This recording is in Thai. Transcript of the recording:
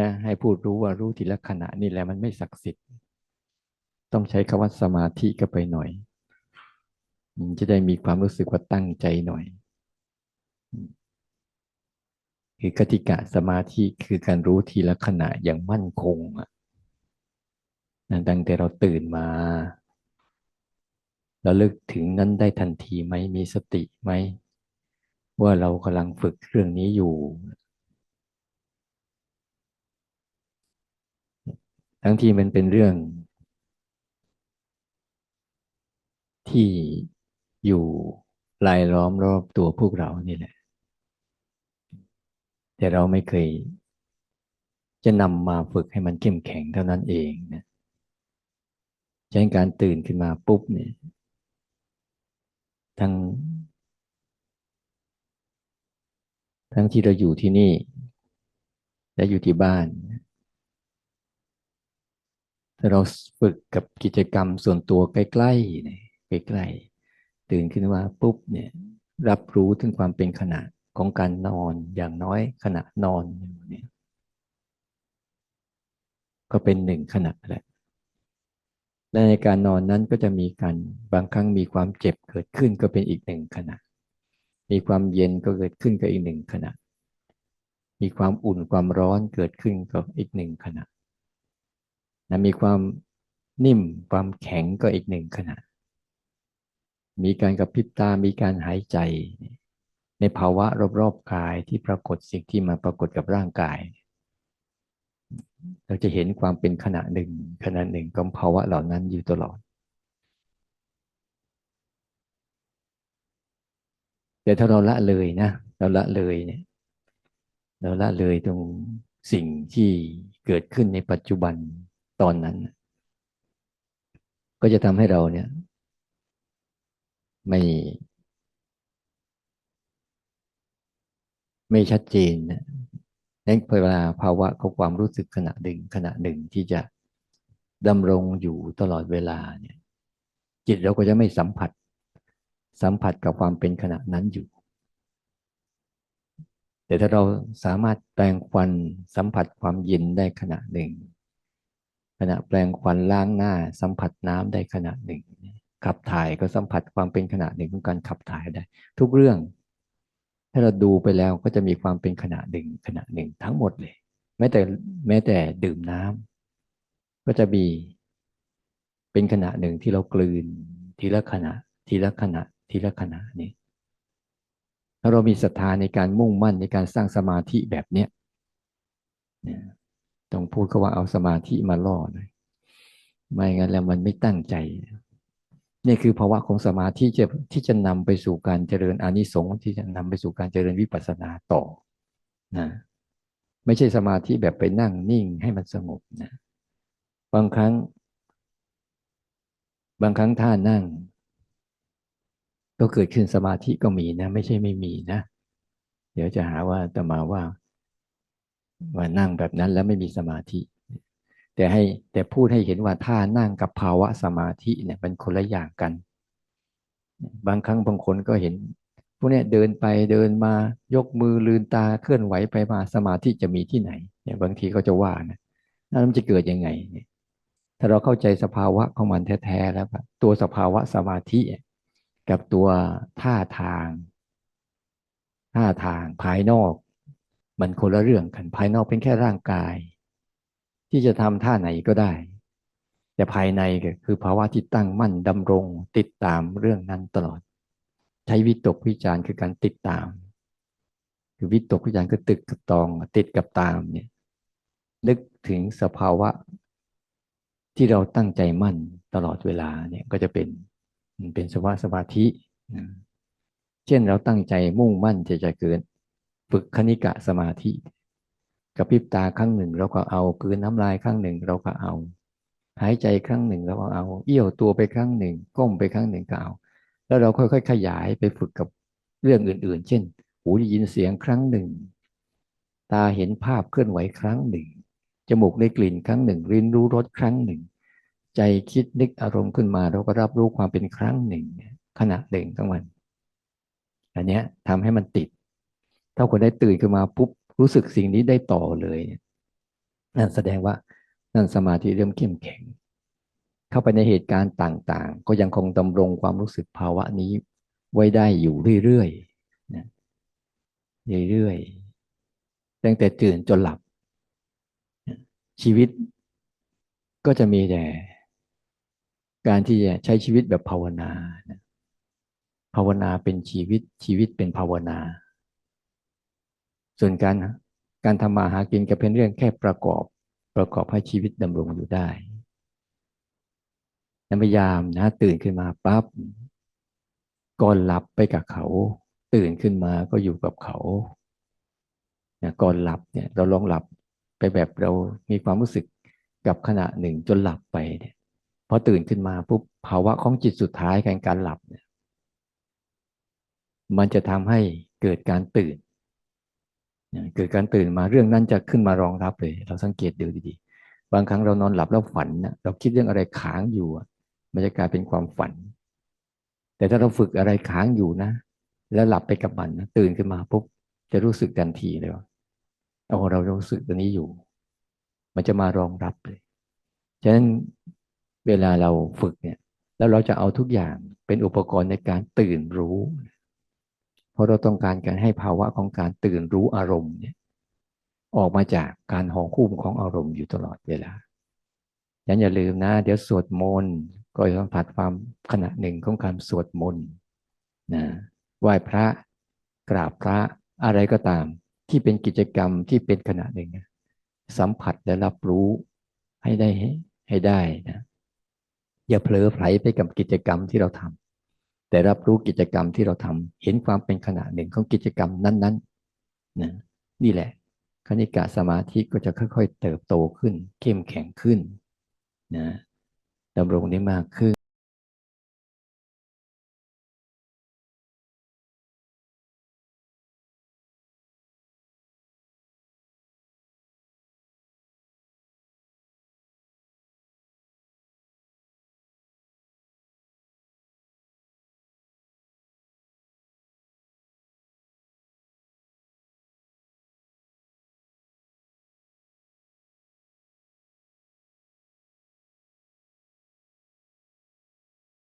นะให้พูดรู้ว่ารู้ทีละขณะนี่แหละมันไม่ศักดิ์สิทธิ์ ต้องใช้คำว่าสมาธิก็ไปหน่อย จะได้มีความรู้สึกว่าตั้งใจหน่อย คือกติกะสมาธิคือการรู้ทีละขณะอย่างมั่นคงอะตั้งแต่เราตื่นมาเราลึกถึงนั้นได้ทันทีไหมมีสติไหมว่าเรากำลังฝึกเรื่องนี้อยู่ ทั้งที่มันเป็นเรื่อง ที่อยู่รายล้อมรอบตัวพวกเรานี่แหละ แต่เราไม่เคย จะนำมาฝึกให้มันเข้มแข็งเท่านั้นเองนะใช้การตื่นขึ้นมาปุ๊บเนี่ยทั้ง ทั้งที่เราอยู่ที่นี่ และอยู่ที่บ้าน ถ้าเราฝึกกับกิจกรรมส่วนตัวใกล้ๆเนี่ยใกล้ๆตื่นขึ้นมาปุ๊บเนี่ยรับรู้ถึงความเป็นขณะของการนอนอย่างน้อยขณะนอนเนี่ยก็เป็นหนึ่งขณะแหละและในการนอนนั้นก็จะมีการบางครั้งมีความเจ็บเกิดขึ้นก็เป็นอีกหนึ่งขณะ มีความเย็นก็เกิดขึ้นก็อีกหนึ่งขณะ มีความอุ่นความร้อนเกิดขึ้นก็อีกหนึ่งขณะ นะมีความนิ่มความแข็งก็อีกหนึ่งขณะ มีการกระพริบตา มีการหายใจ ในภาวะรอบๆกายที่ปรากฏสิ่งที่มาปรากฏกับร่างกาย เราจะเห็นความเป็นขณะหนึ่งขณะหนึ่งของภาวะเหล่านั้นอยู่ตลอด แต่ถ้าเราละเลยนะ เราละเลยเนี่ย เราละเลยตรงสิ่งที่เกิดขึ้นในปัจจุบัน ตอนนั้น ก็จะทำให้เราเนี่ย ไม่ ไม่ชัดเจนนะนั้นเวลาภาวะของความรู้สึกขณะหนึ่งขณะหนึ่งที่จะดำรงอยู่ตลอดเวลาเนี่ย จิตเราก็จะไม่สัมผัส สัมผัสกับความเป็นขณะนั้นอยู่ แต่ถ้าเราสามารถแปลงควันสัมผัสความเย็นได้ขณะหนึ่ง ขณะแปลงควันล้างหน้า สัมผัสน้ำได้ขณะหนึ่ง ขับถ่ายก็สัมผัสความเป็นขณะหนึ่งของการขับถ่ายได้ ทุกเรื่อง ถ้าเราดูไปแล้วก็จะมีความเป็นขณะหนึ่งขณะหนึ่งทั้งหมดเลย แม้แต่แม้แต่ดื่มน้ำก็จะมีเป็นขณะหนึ่งที่เรากลืน ทีละขณะ ทีละขณะ ทีละขณะนี้ถ้าเรามีศรัทธาในการมุ่งมั่นในการสร้างสมาธิแบบเนี้ย ต้องพูดก็ว่าเอาสมาธิมาล่อหน่อยไม่งั้นแล้วมันไม่ตั้งใจ นี่คือภาวะของสมาธิที่ที่จะนำไปสู่การเจริญอานิสงส์ที่จะนำไปสู่การเจริญวิปัสสนาต่อนะไม่ใช่สมาธิแบบไปนั่งนิ่งให้มันสงบนะบางครั้ง บางครั้งท่านั่ง ก็เกิดขึ้นสมาธิก็มีนะ ไม่ใช่ไม่มีนะ เดี๋ยวจะหาว่าตมาว่า ว่านั่งแบบนั้นแล้วไม่มีสมาธิ แต่ให้แต่พูดให้เห็นว่าท่านั่งกับภาวะสมาธิเนี่ยเป็นคนละอย่างกัน บางครั้งบางคนก็เห็นพวกนี้เดินไปเดินมายกมือลืนตาเคลื่อนไหวไปมาสมาธิจะมีที่ไหนเนี่ยบางทีก็จะว่านะนั่นมันจะเกิดยังไง ถ้าเราเข้าใจสภาวะของมันแท้ๆแล้วตัวสภาวะสมาธิ กับตัวท่าทางท่าทางภายนอก มันคนละเรื่องกันภายนอกเป็นแค่ร่างกาย ที่จะทำท่าไหนก็ได้ แต่ภายในก็คือภาวะที่ตั้งมั่นดำรงติดตามเรื่องนั้นตลอด ใช้วิตกวิจารคือการติดตาม คือวิตกวิจารคือตึกกับตองติดกับตามเนี่ยนึกถึงสภาวะ ที่เราตั้งใจมั่นตลอดเวลาเนี่ยก็จะเป็นเป็นสภาวะสมาธิ เช่นเราตั้งใจมุ่งมั่นจะจะเกิด ฝึกคณิกะสมาธิกระพริบตาครั้งหนึ่งเราก็เอากืนน้ำลายครั้งหนึ่งเราก็เอา หายใจครั้งหนึ่งเราก็เอา เอี้ยวตัวไปครั้งหนึ่ง ก้มไปครั้งหนึ่งก็เอา แล้วเราค่อยๆ ขยายไปฝึกกับเรื่องอื่น ๆ เช่น หูได้ยินเสียงครั้งหนึ่ง ตาเห็นภาพเคลื่อนไหวครั้งหนึ่ง จมูกได้กลิ่นครั้งหนึ่งรินรู้รสครั้งหนึ่ง ใจคิดนึกอารมณ์ขึ้นมาเราก็รับรู้ความเป็นครั้งหนึ่งขณะหนึ่งทั้งวัน อันนี้ทำให้มันติด ถ้าคนได้ตื่นขึ้นมาปุ๊บรู้สึกสิ่งนี้ได้ต่อเลยนั่นแสดงว่านั่นสมาธิเริ่มเข้มแข็ง เข้าไปในเหตุการณ์ต่างๆ ก็ยังคงดำรงความรู้สึกภาวะนี้ไว้ได้อยู่เรื่อยๆนะเรื่อยๆตั้งแต่ตื่นจนหลับ ชีวิตก็จะมีแต่การที่จะใช้ชีวิตแบบภาวนานะภาวนาเป็นชีวิตชีวิตเป็นภาวนา ส่วนการการทำมาหากินก็เป็นเรื่องแค่ประกอบประกอบให้ชีวิตดำรงอยู่ได้พยายามนะตื่นขึ้นมาปั๊บก่อนหลับไปกับเขา ตื่นขึ้นมาก็อยู่กับเขาเนี่ยก่อนหลับเนี่ยเราลองหลับไปแบบเรามีความรู้สึกกับขณะหนึ่งจนหลับไปเนี่ยพอตื่นขึ้นมาปุ๊บภาวะของจิตสุดท้ายการการหลับเนี่ยมันจะทำให้เกิดการตื่น เกิดการตื่นมาเรื่องนั้นจะขึ้นมารองรับเลย เราสังเกตดูดีๆ บางครั้งเรานอนหลับแล้วฝันนะเราคิดเรื่องอะไรค้างอยู่มันจะกลายเป็นความฝัน แต่ถ้าเราฝึกอะไรค้างอยู่นะ แล้วหลับไปกับมันนะตื่นขึ้นมาปุ๊บจะรู้สึกทันทีเลยว่าเอาเรารู้สึกตัวนี้อยู่ มันจะมารองรับเลยฉะนั้นเวลาเราฝึกเนี่ย แล้วเราจะเอาทุกอย่างเป็นอุปกรณ์ในการตื่นรู้เพราะเราต้องการการให้ภาวะของการตื่นรู้อารมณ์เนี่ยออกมาจากการห่อคุ้มของอารมณ์อยู่ตลอดเวลายันอย่าลืมนะ เดี๋ยวสวดมนต์ก็สัมผัสความขณะหนึ่งของการสวดมนต์นะไหว้พระกราบพระอะไรก็ตาม ที่เป็นกิจกรรมที่เป็นขณะหนึ่ง สัมผัสและรับรู้ให้ได้ให้ได้นะอย่าเผลอไผลไปกับกิจกรรมที่เราทำ แต่รับรู้กิจกรรมที่เราทำเห็นความเป็นขณะหนึ่งของกิจกรรมนั้นๆนะนี่แหละ คณิกะสมาธิก็จะค่อย ๆ เติบโตขึ้น เข้มแข็งขึ้นนะดำรงได้มากขึ้น